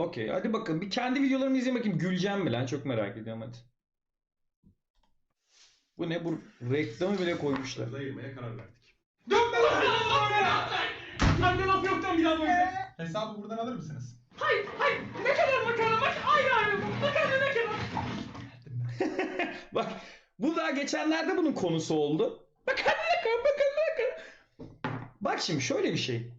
Okey. Hadi bakın. Bir kendi videolarımı izleyin bakayım. Güleceğim mi lan? Çok merak ediyorum hadi. Bu ne? Bu reklamı bile koymuşlar. ayırmaya karar verdik. Anne laf yoktan bir daha böyle. Hesabı buradan alır mısınız? Hayır, hayır. Ne kadar makarna bak ayrı ayrı. Makarna ne kadar? Bak bu daha geçenlerde bunun konusu oldu. Bakın bakın bakın bakın. Bak şimdi şöyle bir şey.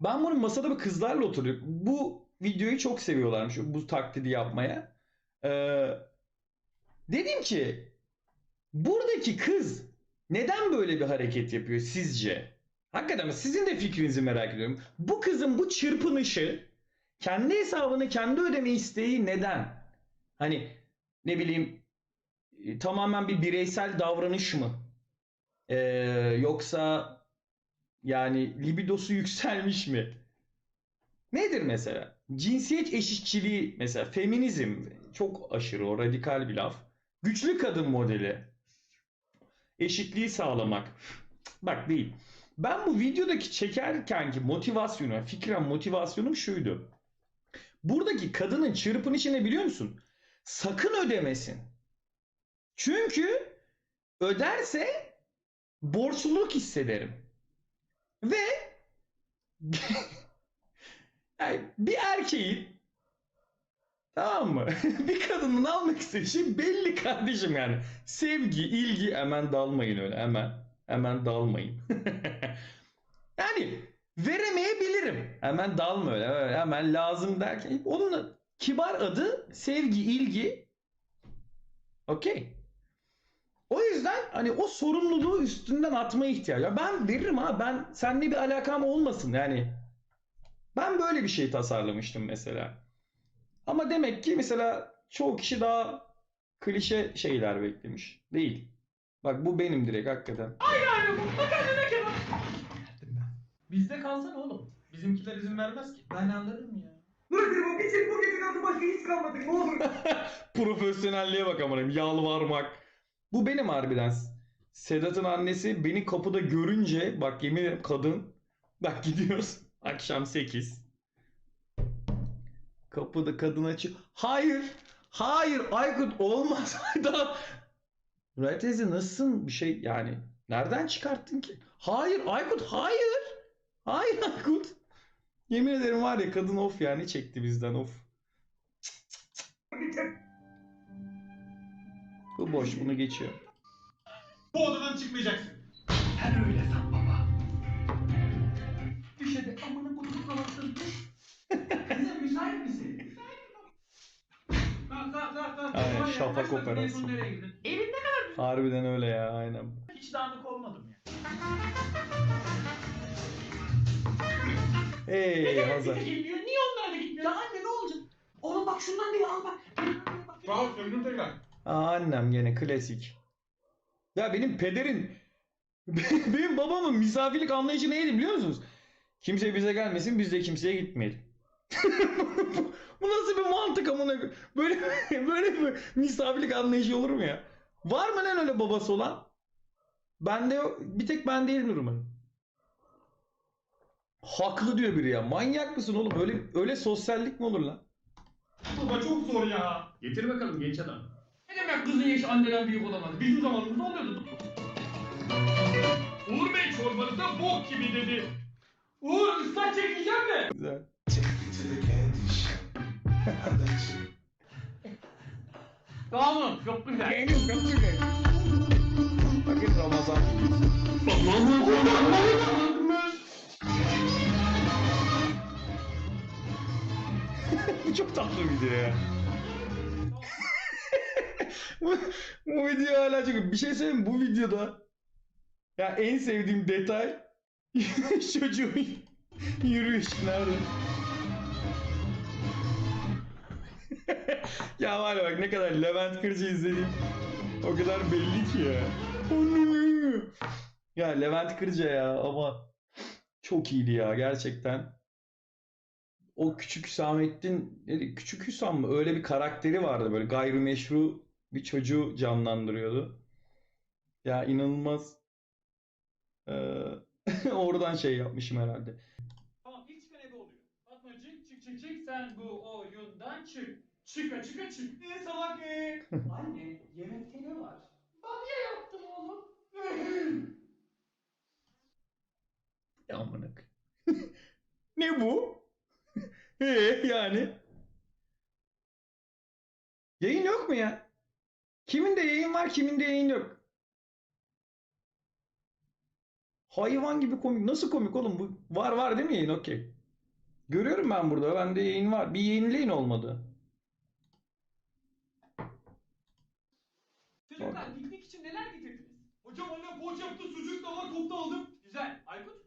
Ben bunu masada bir kızlarla oturuyorum. Bu videoyu çok seviyorlarmış bu taklidi yapmaya. Ee, dedim ki buradaki kız neden böyle bir hareket yapıyor sizce? Hakikaten sizin de fikrinizi merak ediyorum. Bu kızın bu çırpınışı kendi hesabını kendi ödeme isteği neden? Hani ne bileyim e, tamamen bir bireysel davranış mı? Ee, yoksa yani libidosu yükselmiş mi? Nedir mesela? Cinsiyet eşitçiliği mesela feminizm çok aşırı o radikal bir laf. Güçlü kadın modeli. Eşitliği sağlamak. Bak değil. Ben bu videodaki çekerkenki motivasyonu, fikren motivasyonum şuydu. Buradaki kadının çırpınışı ne biliyor musun? Sakın ödemesin. Çünkü öderse borçluluk hissederim. Ve yani bir erkeğin tamam mı? bir kadının almak istediği şey belli kardeşim yani. Sevgi, ilgi hemen dalmayın öyle hemen. Hemen dalmayın. yani veremeyebilirim. Hemen dalma öyle. Hemen lazım derken. Onun kibar adı sevgi, ilgi. Okey. O yüzden hani o sorumluluğu üstünden atmaya ihtiyacı. Ben veririm ha. Ben seninle bir alakam olmasın yani. Ben böyle bir şey tasarlamıştım mesela. Ama demek ki mesela çoğu kişi daha klişe şeyler beklemiş. Değil. Bak bu benim direkt hakikaten. Ayrı ayrı. Makarna ne kadar? Bizde kalsana oğlum. Bizimkiler izin vermez ki. Ben alırım ya. Bırakırım o geçin bu geceden sonra başka hiç kalmadı ne olur. Profesyonelliğe bak amanım. Yalvarmak. Bu benim harbiden. Sedat'ın annesi beni kapıda görünce bak yemin ederim kadın bak gidiyoruz akşam 8 kapıda kadın açıyor. Hayır. Hayır Aykut olmaz. Nuray teyze nasılsın bir şey yani nereden çıkarttın ki? Hayır Aykut hayır. Hayır Aykut. Yemin ederim var ya kadın of yani çekti bizden of. Bu boş bunu geçiyor. Bu odadan çıkmayacaksın. Sen öyle san şafak operasyonu. Evinde kadar Harbiden öyle ya aynen. hiç dağınık olmadım ya. Hey Hazar. Gitmiyor. Niye onlar da gitmiyor? Ya anne ne olacak? Oğlum bak şundan değil al bak. Rahat söndüm tekrar. Aa, annem gene klasik. Ya benim pederin benim babamın misafirlik anlayışı neydi biliyor musunuz? Kimse bize gelmesin biz de kimseye gitmeyelim. Bu nasıl bir mantık amına Böyle böyle bir misafirlik anlayışı olur mu ya? Var mı lan öyle babası olan? Bende. Bir tek ben değilim umarım. Haklı diyor biri ya. Manyak mısın oğlum? Öyle öyle sosyallik mi olur lan? Baba çok zor ya. Getir bakalım genç adam. Ne demek kızın yaşı anneden büyük olamaz? Bizim zamanımızda oluyordu. Uğur Bey çorbanızda bok gibi dedi. Uğur ıslak çekeceğim mi? Güzel. Tamam çok güzel. Benim çok güzel. Bakın Ramazan videosu. Bu çok tatlı bir video ya. bu, bu video hala çok... Bir şey söyleyeyim? Bu videoda ya en sevdiğim detay çocuğun yürüyüşü nerede? ya var bak ne kadar Levent Kırcı izlediğim o kadar belli ki ya. Ya Levent Kırca ya ama çok iyiydi ya gerçekten. O küçük Hüsamettin, küçük Hüsam mı? Öyle bir karakteri vardı böyle gayrimeşru bir çocuğu canlandırıyordu. Ya inanılmaz. Ee, oradan şey yapmışım herhalde. Tamam ilk oluyor. Fatmacık çık çık küçük sen bu oyundan çık. Çıka çıka çık. Ne salak e? Anne yemekte ne var? Bamya yaptım oğlum. Ya amına ne bu? Ee yani. Yayın yok mu ya? Kimin de yayın var, kimin de yayın yok. Hayvan gibi komik. Nasıl komik oğlum bu? Var var değil mi yayın? Okey. Görüyorum ben burada. Bende yayın var. Bir yayınlayın olmadı. Çocuklar piknik için neler getirdiniz? Hocam annem poğaça yaptı, sucuk da var, kopta aldım. Güzel. Aykut?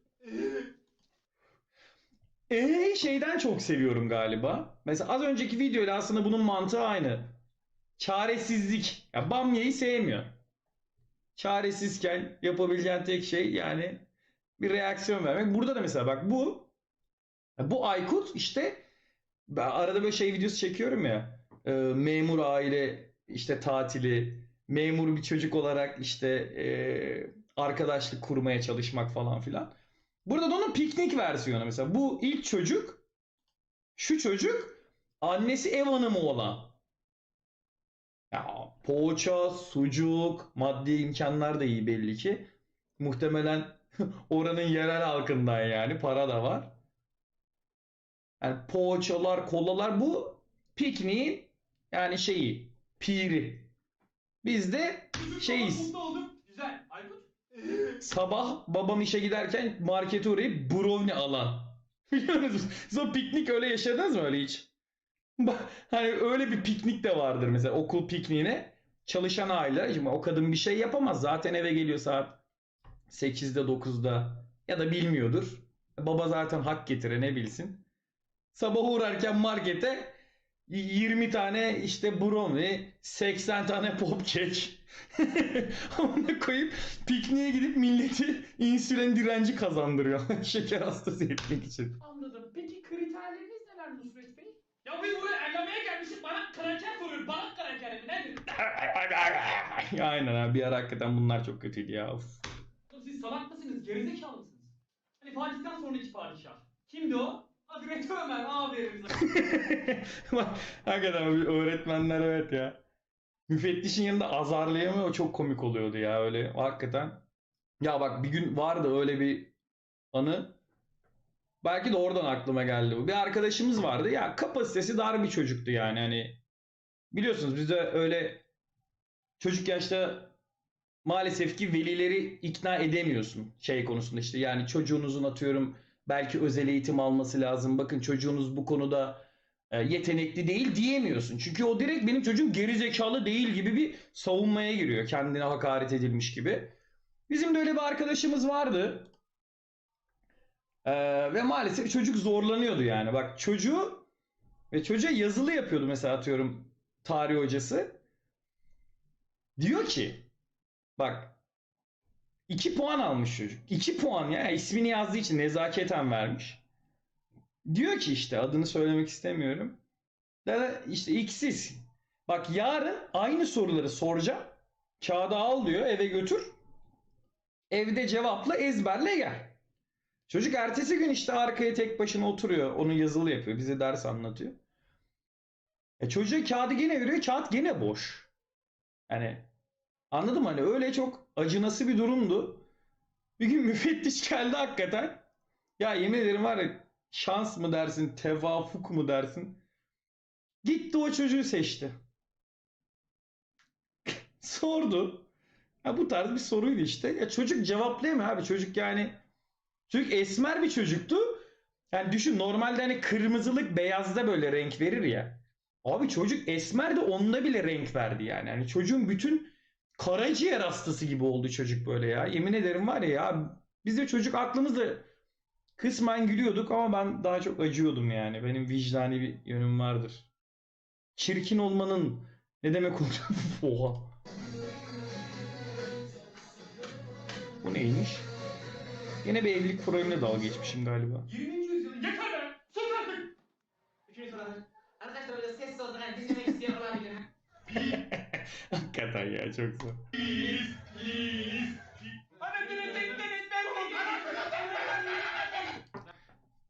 Ee şeyden çok seviyorum galiba. Mesela az önceki videoyla aslında bunun mantığı aynı. Çaresizlik. Ya Bamya'yı sevmiyor. Çaresizken yapabileceğin tek şey yani bir reaksiyon vermek. Burada da mesela bak bu bu Aykut işte ben arada böyle şey videosu çekiyorum ya. e, memur aile işte tatili, memur bir çocuk olarak işte e, arkadaşlık kurmaya çalışmak falan filan. Burada da onun piknik versiyonu mesela. Bu ilk çocuk, şu çocuk annesi ev hanımı olan. Ya poğaça, sucuk, maddi imkanlar da iyi belli ki. Muhtemelen oranın yerel halkından yani para da var. Yani poğaçalar, kolalar bu pikniğin yani şeyi, piri. Biz de Sucuk Şeyiz. da aldım. Güzel. Aykut? Sabah babam işe giderken markete uğrayıp brownie alan. Biliyor musunuz? Sonra piknik öyle yaşadınız mı öyle hiç? Bak, Hani öyle bir piknik de vardır mesela okul pikniğine. Çalışan aile, şimdi o kadın bir şey yapamaz. Zaten eve geliyor saat 8'de 9'da ya da bilmiyordur. Baba zaten hak getire ne bilsin. Sabah uğrarken markete 20 tane işte brownie, 80 tane popkek. Onu koyup pikniğe gidip milleti insülin direnci kazandırıyor. Şeker hastası etmek için. Anladım. Peki kriterleriniz neler Nusret Bey? Ya biz buraya ellemeye gelmişiz. Bana kraker soruyor. Bana kraker mi? Nedir? Aynen abi bir ara hakikaten bunlar çok kötüydü ya. Of. Siz salak mısınız? Gerizekalı mısınız? Hani Fatih'ten sonraki padişah. Kimdi o? Hazreti Ömer. Aferin sana. Hakikaten öğretmenler evet ya. Müfettişin yanında azarlayamıyor çok komik oluyordu ya öyle hakikaten. Ya bak bir gün vardı öyle bir anı. Belki de oradan aklıma geldi bu. Bir arkadaşımız vardı ya kapasitesi dar bir çocuktu yani hani. Biliyorsunuz bizde öyle çocuk yaşta maalesef ki velileri ikna edemiyorsun şey konusunda işte yani çocuğunuzun atıyorum belki özel eğitim alması lazım. Bakın çocuğunuz bu konuda e, yetenekli değil diyemiyorsun. Çünkü o direkt benim çocuğum gerizekalı değil gibi bir savunmaya giriyor. Kendine hakaret edilmiş gibi. Bizim de öyle bir arkadaşımız vardı. E, ve maalesef çocuk zorlanıyordu yani. Bak çocuğu ve çocuğa yazılı yapıyordu mesela atıyorum tarih hocası. Diyor ki bak 2 puan almış çocuk. 2 puan ya ismini yazdığı için nezaketen vermiş. Diyor ki işte adını söylemek istemiyorum. Da işte iksiz. Bak yarın aynı soruları soracağım. Kağıda al diyor eve götür. Evde cevapla ezberle gel. Çocuk ertesi gün işte arkaya tek başına oturuyor. Onu yazılı yapıyor. Bize ders anlatıyor. E çocuğa kağıdı gene veriyor. Kağıt gene boş. Yani anladım hani öyle çok acınası bir durumdu. Bir gün müfettiş geldi hakikaten. Ya yemin ederim var ya şans mı dersin, tevafuk mu dersin? Gitti o çocuğu seçti. Sordu. Ha, bu tarz bir soruydu işte. Ya çocuk cevaplayamıyor abi. Çocuk yani çocuk esmer bir çocuktu. Yani düşün normalde hani kırmızılık beyazda böyle renk verir ya. Abi çocuk esmer de onda bile renk verdi yani. Hani çocuğun bütün karaciğer hastası gibi oldu çocuk böyle ya. Yemin ederim var ya ya biz de çocuk aklımızda kısmen gülüyorduk ama ben daha çok acıyordum yani. Benim vicdani bir yönüm vardır. Çirkin olmanın ne demek olduğunu oha. Bu neymiş? Yine bir evlilik programıyla dalga geçmişim galiba. 20. Hakikaten ya çok zor.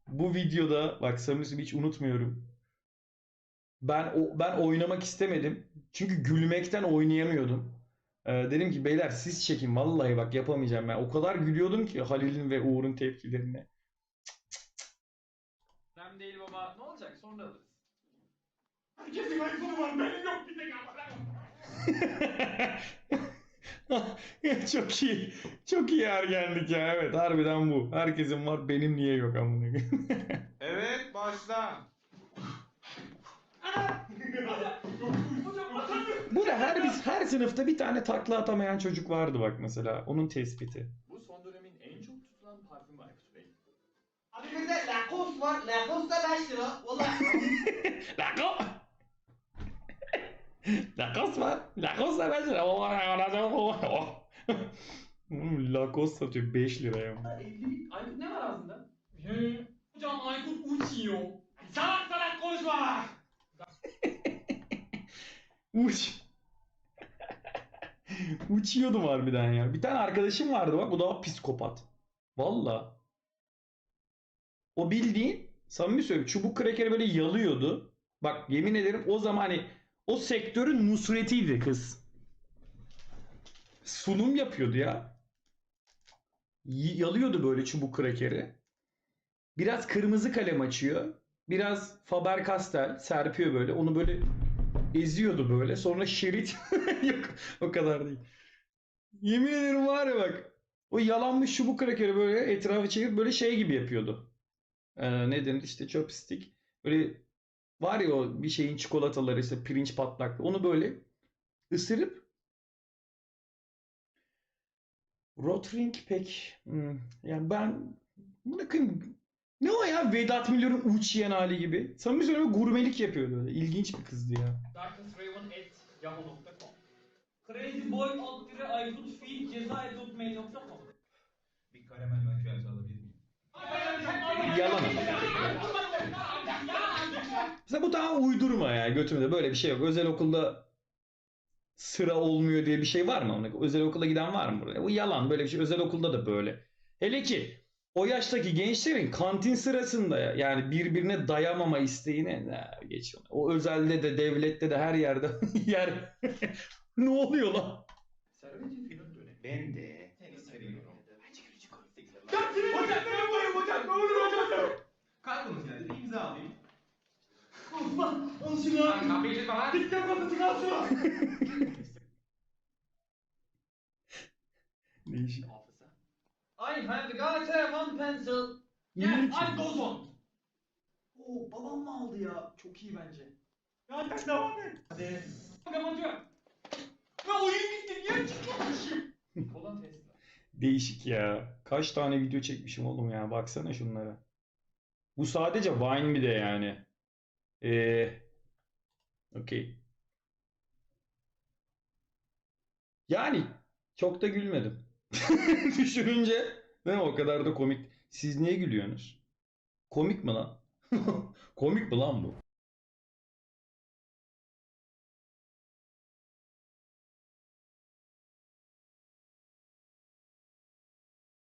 Bu videoda bak samimi hiç unutmuyorum. Ben o, ben oynamak istemedim. Çünkü gülmekten oynayamıyordum. Ee, dedim ki beyler siz çekin vallahi bak yapamayacağım ben. O kadar gülüyordum ki Halil'in ve Uğur'un tepkilerine. Önemli değil baba. Ne olacak? Sonra alırız. Herkesin iPhone'u var benim yok bir tek ama. çok iyi. Çok iyi ergenlik ya. Evet harbiden bu. Herkesin var benim niye yok amına. Evet başla. Bu da her biz her sınıfta bir tane takla atamayan çocuk vardı bak mesela. Onun tespiti. Bu son dönemin en çok tutulan parfümü Aykut Bey. Abi bir de Lacoste var. Lacoste da 5 lira. Valla. Lacoste. Lacoste var. Lacoste da 5 lira. Oh. Hmm, Lacoste satıyor 5 liraya. Evlilik. Aykut ne var ağzında? He. Hocam Aykut uçuyor. Salak salak konuşma. Uç. Uçuyordum harbiden ya. Bir tane arkadaşım vardı bak o da psikopat. Valla. O bildiğin samimi söylüyorum çubuk krekeri böyle yalıyordu. Bak yemin ederim o zaman hani o sektörün Nusret'iydi kız. Sunum yapıyordu ya. Y- Yalıyordu böyle çubuk krekeri. Biraz kırmızı kalem açıyor. Biraz Faber-Castell serpiyor böyle. Onu böyle eziyordu böyle. Sonra şerit yok o kadar değil. Yemin ederim var ya bak. O yalanmış çubuk krakeri böyle etrafı çevirip böyle şey gibi yapıyordu. Ee, ne denir işte chopstick. Böyle var ya o bir şeyin çikolataları işte pirinç patlaklı. Onu böyle ısırıp Rotring pek hmm, yani ben bırakın ne o ya Vedat Milor'un uç yiyen hali gibi. Samimi söylüyorum gurmelik yapıyordu öyle. İlginç bir kızdı ya. Darknessraven.yahoo.com Crazyboy alt dire Aykut feed ceza.mail.com Bir karamel makyajı alabilir miyim? Yalan. Mesela bu tamamen uydurma ya götümde böyle bir şey yok. Özel okulda sıra olmuyor diye bir şey var mı? Ona- Özel okula giden var mı buraya? Bu yalan böyle bir şey. Özel okulda da böyle. Hele ki o yaştaki gençlerin kantin sırasında ya, yani birbirine dayamama isteğine ne geç onu. O özelde de devlette de her yerde yer. ne oluyor lan? Ben de. Hocam yapayım hocam ne olur hocam. Kargonuz geldi imza alayım. Al şunu. Kapıyı çekme lan. Dikkat kapatın al şunu. Değişik. Hafıza. I have got a one pencil. Yeah? I goes on. Oo babam mı aldı ya? Çok iyi bence. Ya sen devam et. Hadi. Kapatıyor. Ya oyun bitti. Niye çıkıyormuşum? Kola Tesla. Değişik ya. Kaç tane video çekmişim oğlum ya. Baksana şunlara. Bu sadece Vine bir de yani. Ee, okey. Yani çok da gülmedim. Düşününce mi? O kadar da komik. Siz niye gülüyorsunuz? Komik mi lan? komik mi lan bu?